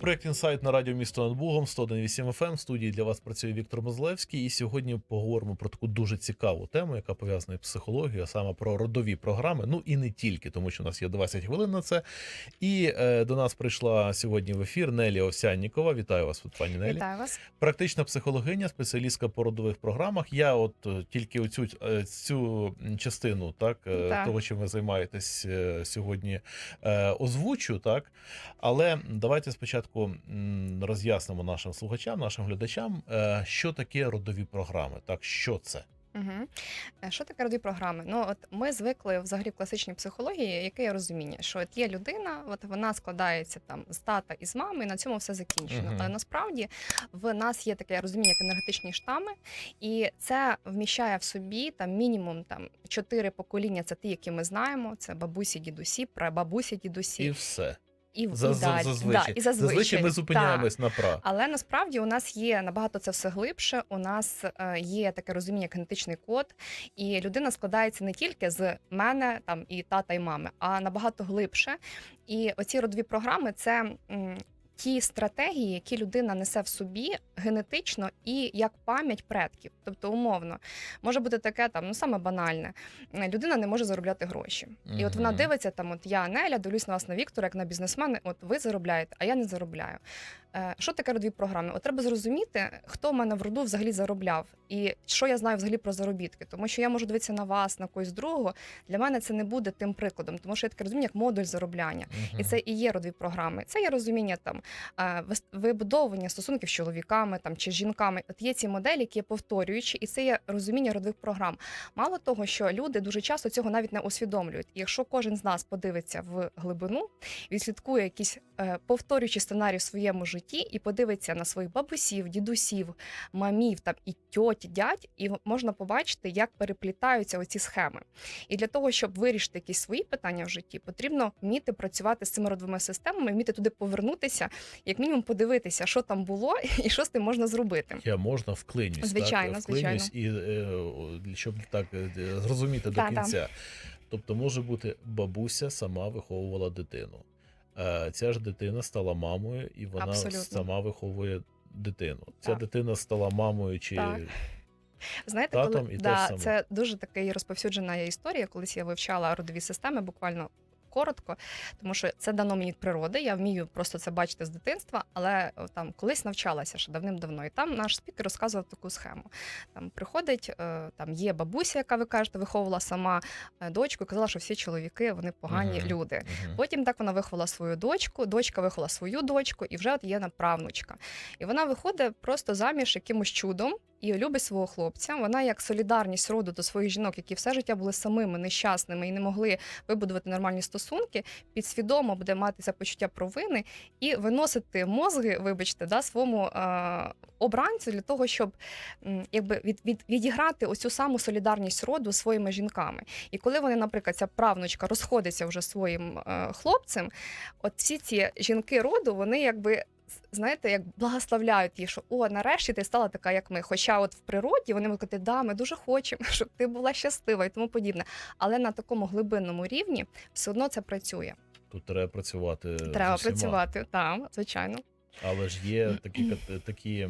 Проект інсайт на радіо місто над Богом 101.8 FM. В студії для вас працює Віктор Мозлевський. І сьогодні поговоримо про таку дуже цікаву тему, яка пов'язана із психологією, а саме про родові програми. Ну і не тільки, тому що у нас є 20 хвилин на це. І е, до нас прийшла сьогодні в ефір Нелі Овсяннікова. Вітаю вас, пані Нелі. Вітаю вас. Практична психологиня, спеціалістка по родових програмах. Я от е, тільки оцю е, цю частину, так, е, Так. того, чим ви займаєтесь е, сьогодні, е, озвучу, так. Але давайте спочатку м, роз'яснимо нашим слухачам, нашим глядачам, е, що таке родові програми. Так, що це? Угу. Що таке родові програми? Ну, от ми звикли взагалі в класичній психології, яке є розуміння, що от є людина, от вона складається там з тата і з мами, і на цьому все закінчено. Мгм. Але насправді в нас є таке розуміння, як енергетичні штами, і це вміщає в собі там мінімум там чотири покоління. Це ті, які ми знаємо. Це бабусі, дідусі, прабабусі, дідусі І все. І, За, і за- далі. зазвичай. Да, і зазвичай. ми зупиняємось на пра. Але насправді у нас є набагато це все глибше. У нас е, є таке розуміння, як генетичний код, і людина складається не тільки з мене, там і тата, і мами, а набагато глибше. І оці родові програми це. Ті стратегії, які людина несе в собі генетично і як пам'ять предків, тобто умовно, може бути таке там, ну саме банальне. Людина не може заробляти гроші, і от вона дивиться там: от я Неля, дивлюсь на вас на Віктора, як на бізнесмени. От ви заробляєте, а я не заробляю. Е, Що таке родові програми? От треба зрозуміти, хто в мене в роду взагалі заробляв, і що я знаю взагалі про заробітки. Тому що я можу дивитися на вас, на когось другого. Для мене це не буде тим прикладом, тому що я таке розуміння, як модуль заробляння. І це і є родові програми. Це є розуміння там е, вибудовування стосунків з чоловіками там чи з жінками. От є ці моделі, які є повторюючі, і це є розуміння родових програм. Мало того, що люди дуже часто цього навіть не усвідомлюють. І якщо кожен з нас подивиться в глибину, відслідкує якісь е, повторюючі сценарії в своєму житті і подивиться на своїх бабусів, дідусів, мамів там і тьоті, дядь, і можна побачити, як переплітаються оці схеми. І для того, щоб вирішити якісь свої питання в житті, потрібно вміти працювати з цими родовими системами, вміти туди повернутися, як мінімум подивитися, що там було і що з тим можна зробити. Я можна вклинюсь, Звичайно, так? вклинюсь і е, щоб так е, зрозуміти до Та-та. кінця. Тобто, може бути, бабуся сама виховувала дитину. Е, Ця ж дитина стала мамою, і вона Абсолютно. сама виховує дитину. Ця Так. дитина стала мамою чи Так. Знаєте, Татом коли і те да, саме. це дуже така розповсюджена є історія. Колись я вивчала родові системи, буквально. Коротко, тому що це дано мені від природи. Я вмію просто це бачити з дитинства, але там колись навчалася ще давним-давно. І там наш спікер розказував таку схему. Там приходить, е, там є бабуся, яка ви кажете, виховувала сама е, дочку, і казала, що всі чоловіки вони погані Мгм. люди. Мгм. Потім так вона виховала свою дочку, дочка виховала свою дочку, і вже от є направнучка. І вона виходить просто заміж якимось чудом і любить свого хлопця. Вона як солідарність роду до своїх жінок, які все життя були самими нещасними і не могли вибудувати нормальні стосунки, підсвідомо буде мати це почуття провини і виносити мозги, вибачте, да, своєму е, обранцю для того, щоб м, якби від, від, відіграти ось цю саму солідарність роду своїми жінками. І коли вони, наприклад, ця правнучка розходиться вже своїм е, хлопцем, от всі ці жінки роду, вони якби. Знаєте, як благословляють її, що о, нарешті ти стала така, як ми. Хоча от в природі вони можуть казати, да, ми дуже хочемо, щоб ти була щаслива і тому подібне. Але на такому глибинному рівні все одно це працює. Тут треба працювати. з Треба усіма. працювати, так, звичайно. Але ж є такі, такі, е,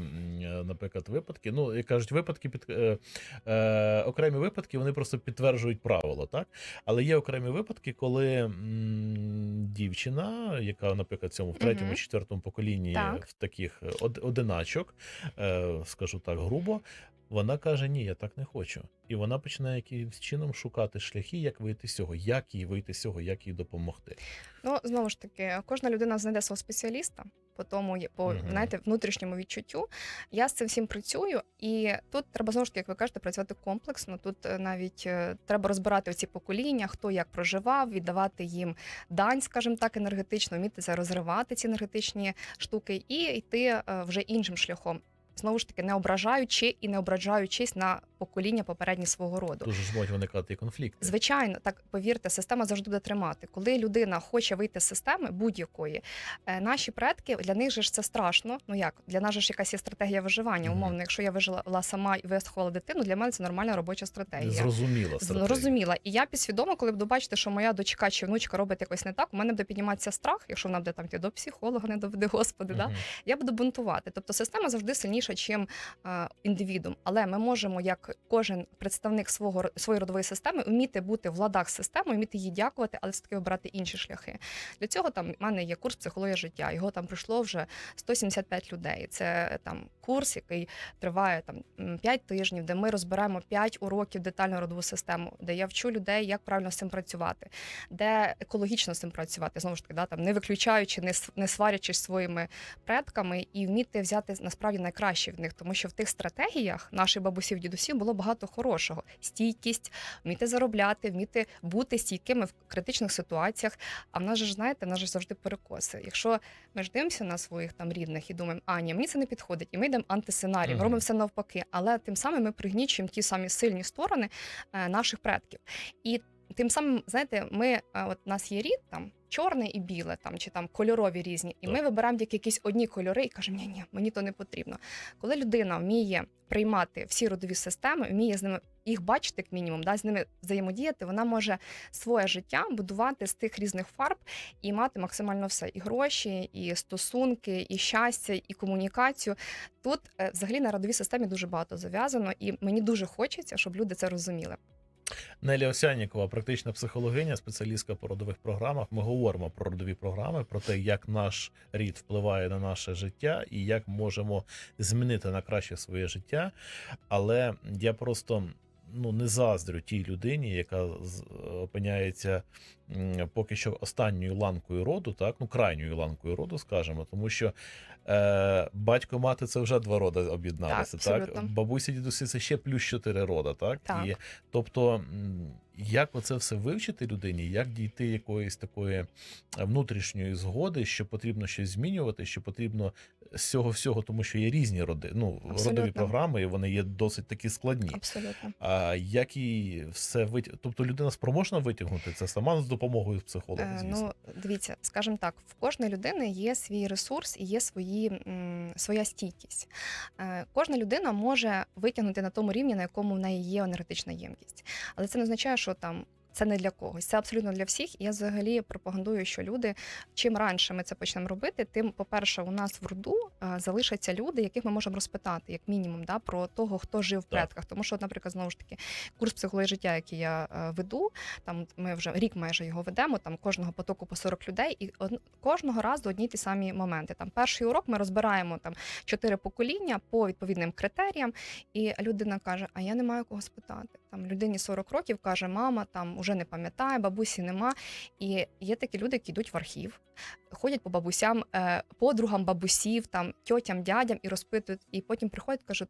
наприклад, випадки. Ну, як кажуть, випадки під е, е, окремі випадки вони просто підтверджують правило, так? Але є окремі випадки, коли м, дівчина, яка, наприклад, в цьому в третьому, четвертому поколінні Так. в таких од- одиначок, е, скажу так грубо. Вона каже: Ні, я так не хочу. І вона починає якимось чином шукати шляхи, як вийти з цього, як їй вийти з цього, як їй допомогти. Ну знову ж таки, кожна людина знайде свого спеціаліста по тому, по Мгм. знаєте, внутрішньому відчуттю. Я з цим всім працюю, і тут треба знову ж таки, як ви кажете, працювати комплексно. Тут е, навіть е, треба розбирати ці покоління, хто як проживав, віддавати їм дань, скажімо так, енергетично, вміти це розривати ці енергетичні штуки, і йти е, вже іншим шляхом. Знову ж таки, не ображаючи і не ображаючись на покоління попередні свого роду. Дуже ж можуть виникати і конфлікти. Звичайно, так повірте, система завжди буде тримати. Коли людина хоче вийти з системи будь-якої, е, наші предки для них же ж це страшно. Ну як для нас же ж якась є стратегія виживання. Умовно, якщо я вижила сама і виховала дитину, для мене це нормальна робоча стратегія. Зрозуміла стратегія. Зрозуміла. І я підсвідомо, коли буду бачити, що моя дочка чи внучка робить якось не так, у мене буде підніматися страх, якщо вона буде там до психолога, не доведе господи. Да? Я буду бунтувати. Тобто система завжди сильніша, ніж е, індивідум. Але ми можемо, як кожен представник свого своєї родової системи, вміти бути в ладах з системою, вміти їй дякувати, але все таки обирати інші шляхи. Для цього там в мене є курс психологія життя. Його там пройшло вже 175 людей. Це там курс, який триває там 5 тижнів, де ми розбираємо 5 уроків детально родову систему, де я вчу людей, як правильно з цим працювати, де екологічно з цим працювати. Знову ж таки, да, там не виключаючи, не сварячись своїми предками, і вміти взяти насправді найкраще від них, тому що в тих стратегіях наших бабусів, дідусів було багато хорошого: стійкість, вміти заробляти, вміти бути стійкими в критичних ситуаціях. А в нас же знаєте, в нас же завжди перекоси. Якщо ми ж дивимося на своїх там рідних і думаємо, а ні, мені це не підходить, і ми йдемо антисценарій, Мгм. робимо все навпаки. Але тим самим ми пригнічуємо ті самі сильні сторони е, наших предків. І тим самим, знаєте, ми е, от у нас є рід там. Чорне і біле, там чи там кольорові різні, і ми вибираємо тільки якісь одні кольори і кажемо, ні, ні, мені то не потрібно. Коли людина вміє приймати всі родові системи, вміє з ними їх бачити, як мінімум, да, з ними взаємодіяти, вона може своє життя будувати з тих різних фарб і мати максимально все: і гроші, і стосунки, і щастя, і комунікацію. Тут е, взагалі на родовій системі дуже багато зав'язано, і мені дуже хочеться, щоб люди це розуміли. Нелі Осянікова, практична психологиня, спеціалістка по родових програмах. Ми говоримо про родові програми, про те, як наш рід впливає на наше життя і як можемо змінити на краще своє життя. Але я просто ну не заздрю тій людині, яка опиняється поки що останньою ланкою роду, так ну крайньою ланкою роду, скажемо, тому що е, батько, мати це вже два роди об'єдналися. Так, Так, бабусі, дідусі це ще плюс чотири рода, так? Так. І Тобто, як оце все вивчити людині, як дійти якоїсь такої е, внутрішньої згоди, що потрібно щось змінювати, що потрібно з цього всього, тому що є різні роди, ну Абсолютно. родові програми, і вони є досить такі складні. Абсолютно. А як і все витяг... Тобто людина спроможна витягнути це сама з допомогою психолога, Е, звісно. Ну, дивіться, скажімо так, в кожної людини є свій ресурс і є свої, м, своя стійкість. Е, Кожна людина може витягнути на тому рівні, на якому в неї є енергетична ємкість. Але це не означає, що там. Це не для когось, це абсолютно для всіх. І я взагалі пропагандую, що люди, чим раніше ми це почнемо робити, тим, по-перше, у нас в роду е, залишаться люди, яких ми можемо розпитати, як мінімум, да, про того, хто жив в предках. Тому що, наприклад, знову ж таки, курс психології життя, який я е, веду, там ми вже рік майже його ведемо. Там кожного потоку по 40 людей, і кожного разу одні ті самі моменти. Там перший урок ми розбираємо там чотири покоління по відповідним критеріям. І людина каже: А я не маю кого спитати. Там людині 40 років каже, мама там уже не пам'ятає, бабусі нема. І є такі люди, які йдуть в архів, ходять по бабусям, е, подругам бабусів, там тьотям, дядям і розпитують. І потім приходять, кажуть,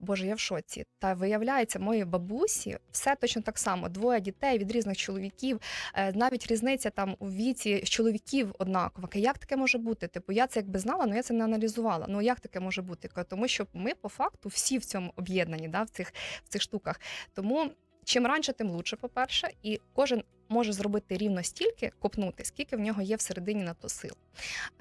Боже, я в шоці. Та виявляється, моїй бабусі все точно так само. Двоє дітей від різних чоловіків, е, навіть різниця там у віці чоловіків однакова. Як таке може бути? Типу, я це якби знала, але я це не аналізувала. Ну як таке може бути? Тому що ми по факту всі в цьому об'єднані, да, в цих в цих штуках. Тому чим раніше, тим лучше, по-перше, і кожен може зробити рівно стільки, копнути, скільки в нього є всередині на то сил.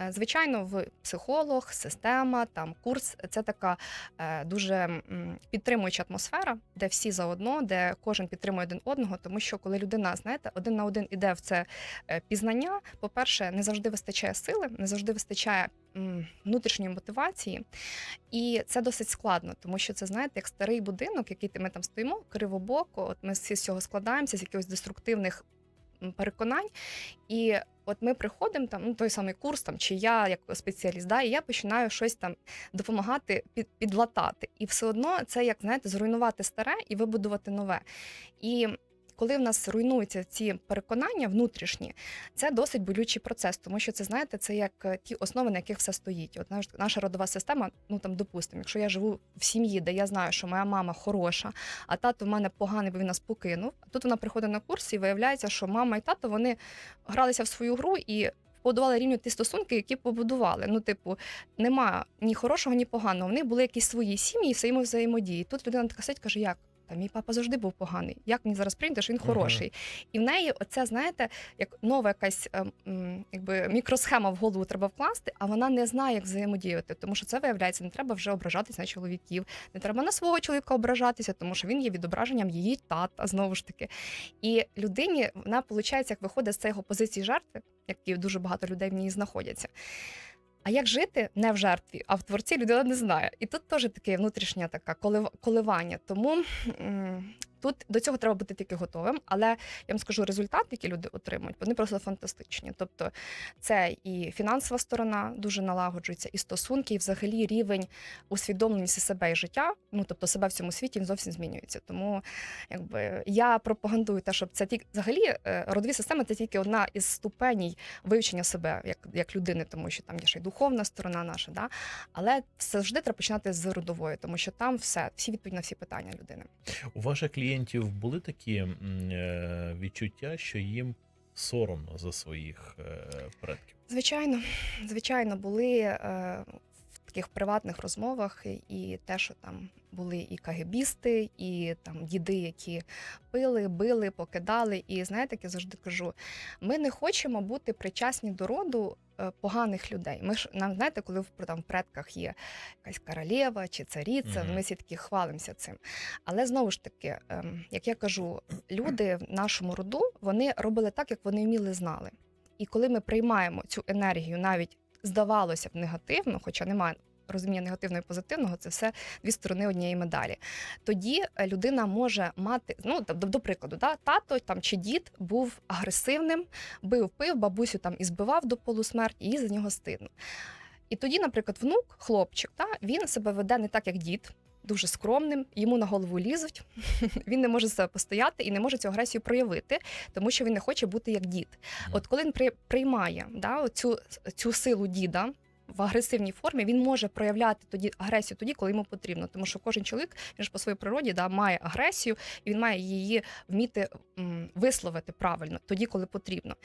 Е, Звичайно, в психолог, система, там курс це така е, дуже підтримуюча атмосфера, де всі заодно, де кожен підтримує один одного, тому що коли людина, знаєте, один на один іде в це е, пізнання, по-перше, не завжди вистачає сили, не завжди вистачає внутрішньої мотивації, і це досить складно, тому що це знаєте, як старий будинок, який ми там стоїмо кривобоко. От ми всі з цього складаємося з якихось деструктивних переконань. І от ми приходимо там, ну той самий курс, там чи я як спеціаліст, да, і я починаю щось там допомагати під, підлатати. І все одно це як знаєте, зруйнувати старе і вибудувати нове. І коли в нас руйнуються ці переконання внутрішні, це досить болючий процес, тому що це знаєте, це як е, ті основи, на яких все стоїть. От знаєш, наша родова система, ну там допустимо, якщо я живу в сім'ї, де я знаю, що моя мама хороша, а тато в мене поганий, бо він нас покинув. А тут вона приходить на курс і виявляється, що мама і тато вони гралися в свою гру і. Побудували рівно ті стосунки, які побудували. Ну, типу, нема ні хорошого, ні поганого. В них були якісь свої сім'ї, і взаємодії. Тут людина така сидить, каже, як там мій папа завжди був поганий. Як мені зараз прийняти, що він хороший? І в неї оце, знаєте, як нова якась ем, якби мікросхема в голову треба вкласти, а вона не знає, як взаємодіяти. Тому що це виявляється, не треба вже ображатися на чоловіків, не треба на свого чоловіка ображатися, тому що він є відображенням її тата знову ж таки. І людині вона виходить, як виходить з цієї позиції жертви, які дуже багато людей в ній знаходяться. А як жити не в жертві, а в творці людина не знає. І тут теж таке внутрішнє колив- коливання. Тому тут до цього треба бути тільки готовим. Але я вам скажу, результат, який люди отримують, вони просто фантастичні. Тобто, це і фінансова сторона дуже налагоджується, і стосунки, і взагалі рівень усвідомленості себе і життя. Ну тобто себе в цьому світі він зовсім змінюється. Тому якби я пропагандую те, щоб це тільки взагалі е, родові системи це тільки одна із ступеней вивчення себе як, як людини, тому що там є ще й духовна сторона наша, да? але завжди треба починати з родової, тому що там все, всі відповіді на всі питання людини. У ваших клієнтів були такі е, відчуття, що їм соромно за своїх е, предків? Звичайно, звичайно, були е, в таких приватних розмовах і- те, що там були і кагебісти, і там діди, які пили, били, покидали. І знаєте, як я завжди кажу: ми не хочемо бути причасні до роду поганих людей. Ми ж нам знаєте, коли в там в предках є якась королева чи царіця, Мгм. ми всі таки хвалимося цим. Але знову ж таки, ем, як я кажу, люди в нашому роду вони робили так, як вони вміли знали. І коли ми приймаємо цю енергію, навіть здавалося б негативно, хоча немає розуміння негативного і позитивного, це все дві сторони однієї медалі. Тоді е, людина може мати, ну до, до прикладу, да, тато там чи дід був агресивним, бив пив, бабусю там і збивав до полусмерті, і за нього стидно. І тоді, наприклад, внук, хлопчик, та, він себе веде не так, як дід. Дуже скромним, йому на голову лізуть, він не може себе постояти і не може цю агресію проявити, тому що він не хоче бути як дід. От коли він при- приймає да, цю, цю силу діда в агресивній формі, він може проявляти тоді агресію тоді, коли йому потрібно. Тому що кожен чоловік він ж по своїй природі да, має агресію, і він має її вміти м, висловити правильно тоді, коли потрібно.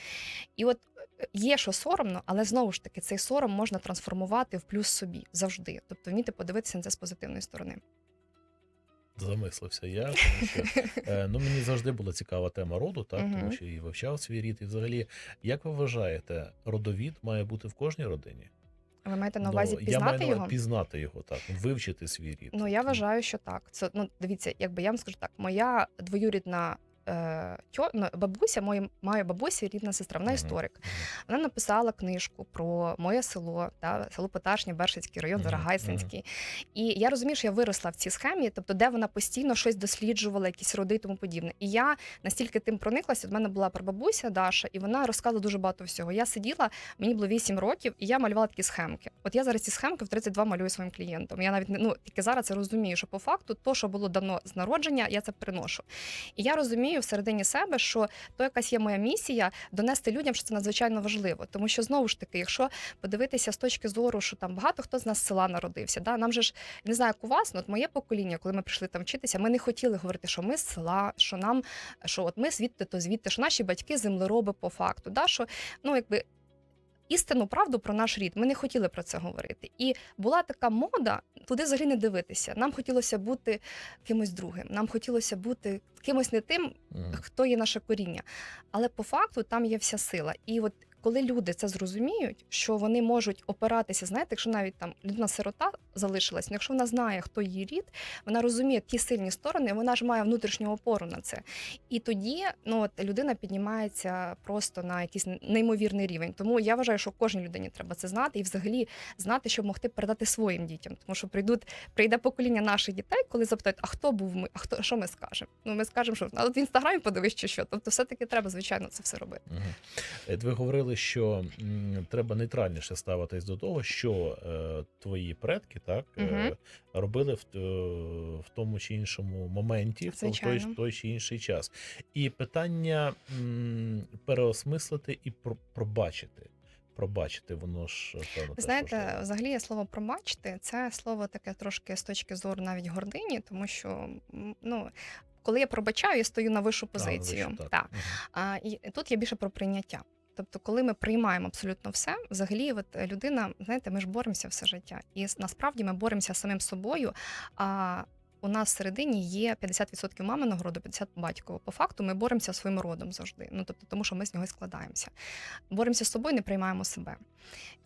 І от е, є, що соромно, але знову ж таки цей сором можна трансформувати в плюс собі завжди. Тобто вміти подивитися на це з позитивної сторони. Замислився я, тому що е, ну мені завжди була цікава тема роду, так Мгм. тому що і вивчав свій рід. І взагалі, як ви вважаєте, родовід має бути в кожній родині? Ви маєте на Ну, увазі я маю пізнати на увазі його? пізнати його, так вивчити свій рід. Ну я вважаю, що так. Це ну дивіться, якби я вам скажу так, моя двоюрідна е, тьо, бабуся, моя, моя бабуся, рідна сестра, вона історик. Вона написала книжку про моє село, та село Поташня, Бершицький район, Мгм, Зарагайсинський. І я розумію, що я виросла в цій схемі, тобто, де вона постійно щось досліджувала, якісь роди і тому подібне. І я настільки тим прониклася. От мене була прабабуся Даша, і вона розказувала дуже багато всього. Я сиділа, мені було 8 років, і я малювала такі схемки. От я зараз ці схемки в 32 малюю своїм клієнтам. Я навіть ну тільки зараз це розумію, що по факту то, що було давно з народження, я це приношу. І я розумію всередині себе, що то якась є моя місія донести людям, що це надзвичайно важливо. Тому що знову ж таки, якщо подивитися з точки зору, що там багато хто з нас з села народився, да нам же ж не знаю, як у вас, ну от моє покоління, коли ми прийшли там вчитися, ми не хотіли говорити, що ми з села, що нам що от ми звідти, то звідти, що наші батьки землероби по факту. Да, що ну якби. Істинну правду про наш рід. Ми не хотіли про це говорити. І була така мода туди взагалі не дивитися. Нам хотілося бути кимось другим. Нам хотілося бути кимось не тим, хто є наше коріння. Але по факту там є вся сила. І от коли люди це зрозуміють, що вони можуть опиратися, знаєте, якщо навіть там людина сирота залишилась, ну якщо вона знає, хто її рід, вона розуміє ті сильні сторони, вона ж має внутрішню опору на це. І тоді ну от людина піднімається просто на якийсь неймовірний рівень. Тому я вважаю, що кожній людині треба це знати і взагалі знати, щоб могти передати своїм дітям. Тому що прийдуть, прийде покоління наших дітей, коли запитають, а хто був ми, а хто що ми скажемо? Ну ми скажемо, що а в інстаграмі подивись, чи що. Тобто, все таки треба, звичайно, це все робити. Е, Ви говорили, що м, треба нейтральніше ставитись до того, що е, твої предки так е, Мгм. робили в, т- в тому чи іншому моменті, в той, Звичайно. той чи інший час. І питання м, переосмислити і про- пробачити. Пробачити, воно ж певно. Ви теж знаєте, важливо. взагалі є слово пробачити. Це слово таке трошки з точки зору навіть гордині, тому що м, ну. Коли я пробачаю, я стою на вищу А, позицію. так. Так. Мгм. А і тут є більше про прийняття. Тобто, коли ми приймаємо абсолютно все, взагалі, от е, людина, знаєте, ми ж боремося все життя, і насправді ми боремося з самим собою. А у нас всередині є 50% маминого роду, 50% батькового. По факту ми боремося зі своїм родом завжди. Ну тобто, тому що ми з нього складаємося. Боремося з собою, не приймаємо себе.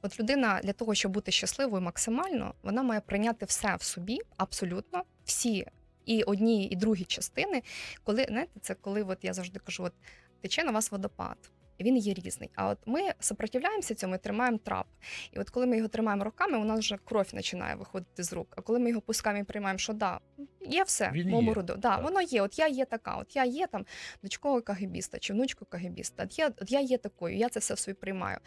От людина для того, щоб бути щасливою максимально, вона має прийняти все в собі, абсолютно всі. І одні, і другі частини, коли знаєте, це коли от я завжди кажу, от тече на вас водопад, він є різний. А от ми сопротивляємося цьому і тримаємо трап. І от коли ми його тримаємо руками, у нас вже кров починає виходити з рук. А коли ми його пускаємо і приймаємо, що да, є все Він в моєму є, роду. Да, так. воно є. От я є така, от я є там дочкою кагебіста чи внучкою кагебіста. От я, от я є такою, я це все в собі приймаю.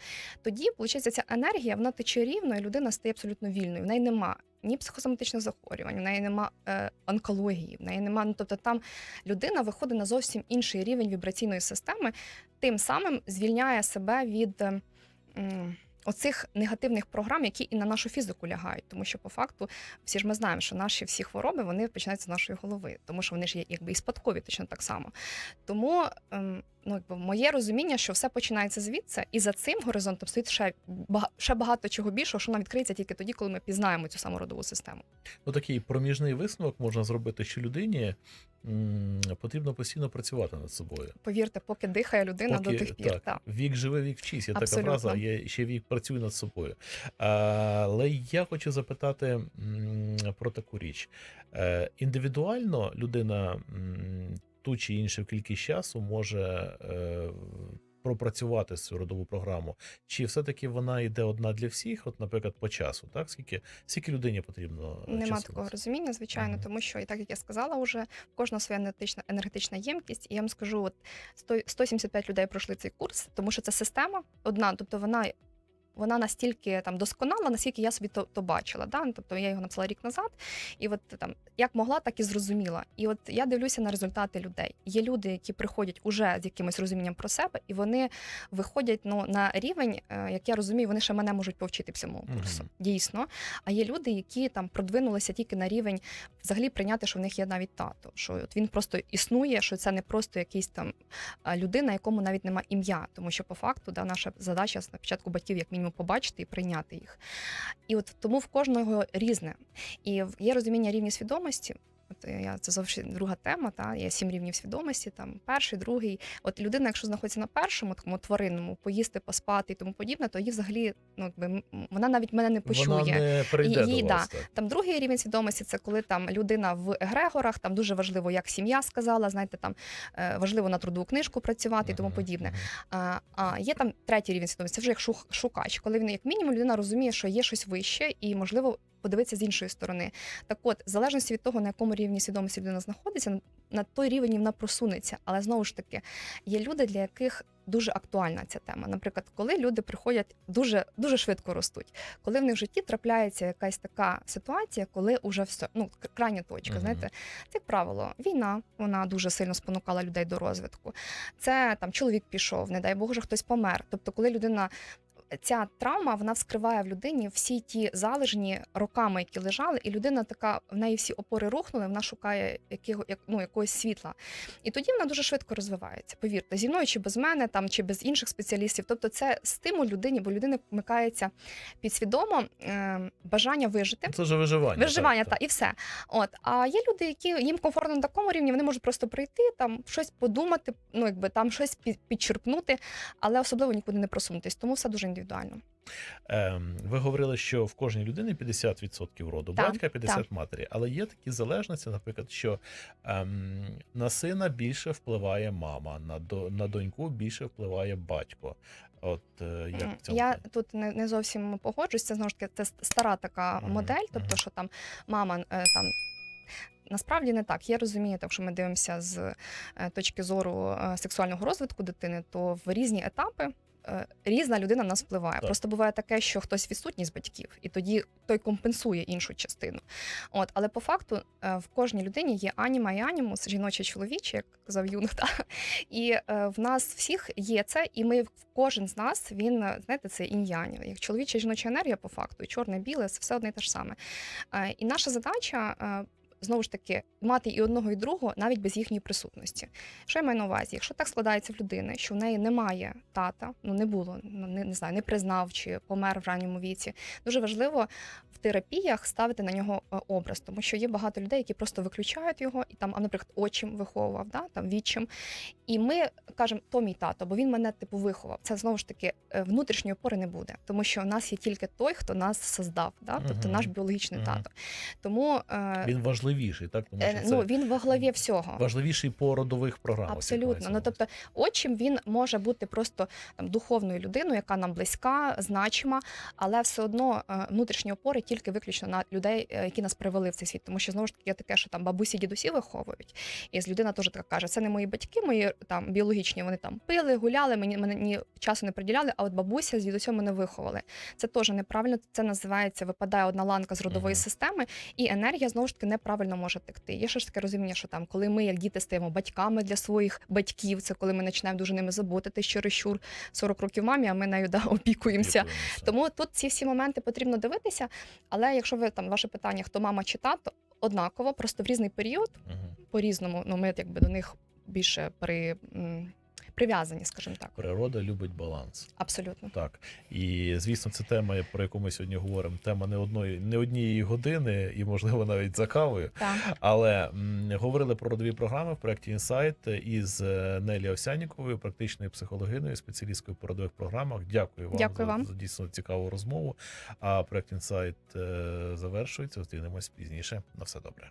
Тоді, виходить, ця енергія вона тече рівно, і людина стає абсолютно вільною. В неї нема ні психосоматичних захворювань, в неї нема е, онкології, в неї нема. Ну, тобто там людина виходить на зовсім інший рівень вібраційної системи, тим самим звільняє себе від. е, Оцих негативних програм, які і на нашу фізику лягають, тому що по факту всі ж ми знаємо, що наші всі хвороби вони починаються з нашої голови, тому що вони ж є якби і спадкові точно так само. Тому ем, ну, якби моє розуміння, що все починається звідси, і за цим горизонтом стоїть ще ще багато чого більшого, що нам відкриється тільки тоді, коли ми пізнаємо цю саму родову систему. Ну, такий проміжний висновок можна зробити, що людині м, потрібно постійно працювати над собою. Повірте, поки дихає людина Поки, до тих пір. так, Так. Вік живе, вік вчись. Є така фраза, є ще вік працюй над собою. Але я хочу запитати м, про таку річ. Е, Індивідуально людина ту чи іншу кількість часу може е, пропрацювати цю родову програму. Чи все-таки вона йде одна для всіх, от, наприклад, по часу? Так? Скільки, скільки людині потрібно? е, Нема часу такого розуміння, звичайно, Мгм. тому що і так як я сказала, вже в кожного своя енергетична енергетична ємкість. І я вам скажу, от 100, 175 людей пройшли цей курс, тому що це система одна, тобто вона. Вона настільки там досконала, наскільки я собі то, то бачила. Да? Тобто я його написала рік назад, і от там як могла, так і зрозуміла. І от я дивлюся на результати людей. Є люди, які приходять уже з якимось розумінням про себе, і вони виходять ну, на рівень, е, як я розумію, вони ще мене можуть повчити всьому курсу. Мгм. Дійсно. А є люди, які там продвинулися тільки на рівень взагалі прийняти, що в них є навіть тато, що от він просто існує, що це не просто якийсь там людина, якому навіть нема ім'я, тому що по факту да, наша задача спочатку батьків, як мінімум, побачити і прийняти їх. І от тому в кожного різне. І є розуміння рівні свідомості. Е, я це зовсім друга тема. Та є сім рівнів свідомості. Там перший, другий. От людина, якщо знаходиться на першому такому тваринному, поїсти, поспати і тому подібне, то її взагалі ну якби вона навіть мене не почує. Вона не прийде Її, до да. вас. Так. Там другий рівень свідомості це коли там людина в егрегорах, там дуже важливо, як сім'я сказала, знаєте, там е, важливо на трудову книжку працювати і тому подібне. А, а є там третій рівень свідомості, це вже як шукач, коли він, як мінімум, людина розуміє, що є щось вище, і можливо подивитися з іншої сторони. Так от, в залежності від того, на якому рівні свідомості людина знаходиться, на- той рівень вона просунеться. Але знову ж таки, є люди, для яких дуже актуальна ця тема. Наприклад, коли люди приходять дуже дуже швидко ростуть, коли в них в житті трапляється якась така ситуація, коли вже все ну крайня точка. Мгм. Знаєте, це як правило, війна вона дуже сильно спонукала людей до розвитку. Це там чоловік пішов, не дай Боже, хтось помер. Тобто, коли людина. Ця травма вона вскриває в людині всі ті залежні роками, які лежали, і людина така в неї всі опори рухнули. Вона шукає якого, як, ну, якогось світла. І тоді вона дуже швидко розвивається. Повірте, зі мною чи без мене, там чи без інших спеціалістів. Тобто, це стимул людині, бо людини вмикається підсвідомо е, бажання вижити. Це вже виживання. Виживання так, та і все. От а є люди, які їм комфортно на такому рівні, вони можуть просто прийти, там щось подумати, ну якби там щось під- підчерпнути, але особливо нікуди не просунутись. Тому все дуже індивідуально. Ем, ви говорили, що в кожній людині 50% роду Так, батька, 50 матері. Але є такі залежності, наприклад, що ем, на сина більше впливає мама, на, до, на доньку більше впливає батько. От е, як в цьому Я плані? тут не, не зовсім погоджуюсь. Це знову ж таки це стара така Мгм, модель, тобто, мгм. що там мама е, там. Насправді не так. Я розумію, так що ми дивимося з е, точки зору е, сексуального розвитку дитини, то в різні етапи різна людина на нас впливає. Так. Просто буває таке, що хтось відсутній з батьків, і тоді той компенсує іншу частину. От, але по факту е, в кожній людині є аніма і анімус, жіноче чоловіче, як казав Юнг. Та? І е, в нас всіх є це, і ми кожен з нас він е, знаєте, це інь-янь. Як чоловіча і жіноча енергія, по факту, і чорне, біле, це все одне і те ж саме. Е, І наша задача. Знову ж таки мати і одного, і другого навіть без їхньої присутності. Що я маю на увазі? Якщо так складається в людини, що в неї немає тата, ну не було, ну не, не знаю, не признав чи помер в ранньому віці. Дуже важливо в терапіях ставити на нього е, образ, тому що є багато людей, які просто виключають його, і там, а, наприклад, отчим виховував, да, там відчим. І ми кажемо, то мій тато, бо він мене типу виховав. Це знову ж таки е, внутрішньої опори не буде, тому що у нас є тільки той, хто нас создав, да? тобто наш біологічний Мгм. тато. Тому е, Він важливіший, так? Тому е, що це ну, він во главі всього. важливіший по родових програмах. Абсолютно. Ну тобто, отчим він може бути просто там духовною людиною, яка нам близька, значима, але все одно е, внутрішні опори тільки виключно на людей, е, які нас привели в цей світ. Тому що знову ж таки є таке, що там бабусі, дідусі виховують. І з людина теж така каже: це не мої батьки, мої там біологічні. Вони там пили, гуляли, мені мене часу не приділяли. А от бабуся з дідусем мене виховали. Це теж неправильно. Це називається випадає одна ланка з родової Мгм. системи, і енергія знову ж таки неправильно може текти. Є ще ж таке розуміння, що там, коли ми, як діти, стаємо батьками для своїх батьків, це коли ми починаємо дуже ними заботитись, чересчур 40 років мамі, а ми нею да, опікуємося. Дякуємося. Тому тут ці всі моменти потрібно дивитися. Але якщо ви там ваше питання, хто мама чи тато, однаково, просто в різний період, Мгм. по-різному, ну ми якби до них більше при, прив'язані, скажімо так. Природа любить баланс. Абсолютно. Так. І звісно, це тема, про яку ми сьогодні говоримо. Тема не одної, не однієї години, і, можливо, навіть за кавою. Так. Але м, говорили про родові програми в проєкті Інсайт із е, Нелі Овсяніковою, практичною психологиною, спеціалісткою по родових програмах. Дякую вам, Дякую за, вам. за дійсно цікаву розмову. А проєкт Інсайт е, завершується. Зустрінемось пізніше. На все добре.